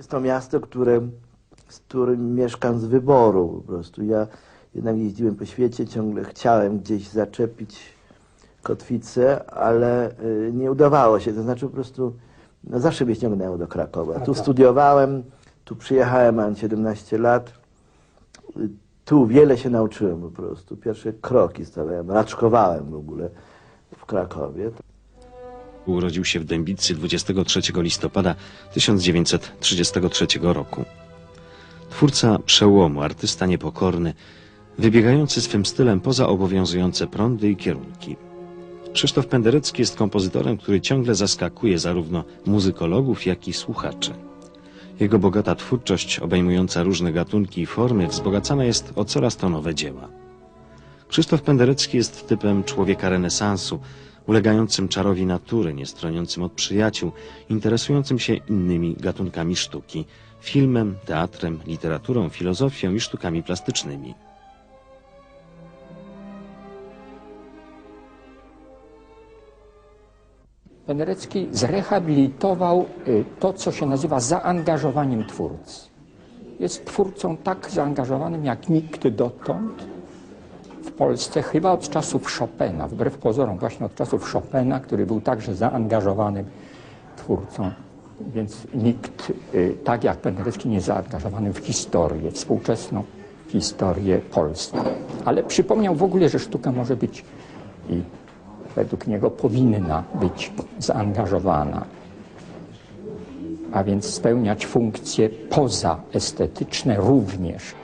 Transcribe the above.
Jest to miasto, które, z którym mieszkam z wyboru po prostu. Ja jednak jeździłem po świecie, ciągle chciałem gdzieś zaczepić kotwicę, ale y, nie udawało się. To znaczy po prostu no, zawsze mnie ciągnęło do Krakowa. Tu studiowałem, tu przyjechałem, mam 17 lat. Y, Tu wiele się nauczyłem po prostu. Pierwsze kroki stawiałem, raczkowałem w ogóle w Krakowie. Urodził się w Dębicy 23 listopada 1933 roku. Twórca przełomu, artysta niepokorny, wybiegający swym stylem poza obowiązujące prądy i kierunki. Krzysztof Penderecki jest kompozytorem, który ciągle zaskakuje zarówno muzykologów, jak i słuchaczy. Jego bogata twórczość, obejmująca różne gatunki i formy, wzbogacana jest o coraz to nowe dzieła. Krzysztof Penderecki jest typem człowieka renesansu, ulegającym czarowi natury, nie stroniącym od przyjaciół, interesującym się innymi gatunkami sztuki, filmem, teatrem, literaturą, filozofią i sztukami plastycznymi. Penderecki zrehabilitował y, to, co się nazywa zaangażowaniem twórcy. Jest twórcą tak zaangażowanym jak nikt dotąd Polsce, chyba od czasów Chopina, wbrew pozorom właśnie od czasów Chopina, który był także zaangażowanym twórcą. Więc nikt y, tak jak Penderecki nie zaangażowany w historię, współczesną historię Polski. Ale przypomniał w ogóle, że sztuka może być i według niego powinna być zaangażowana, a więc spełniać funkcje pozaestetyczne również.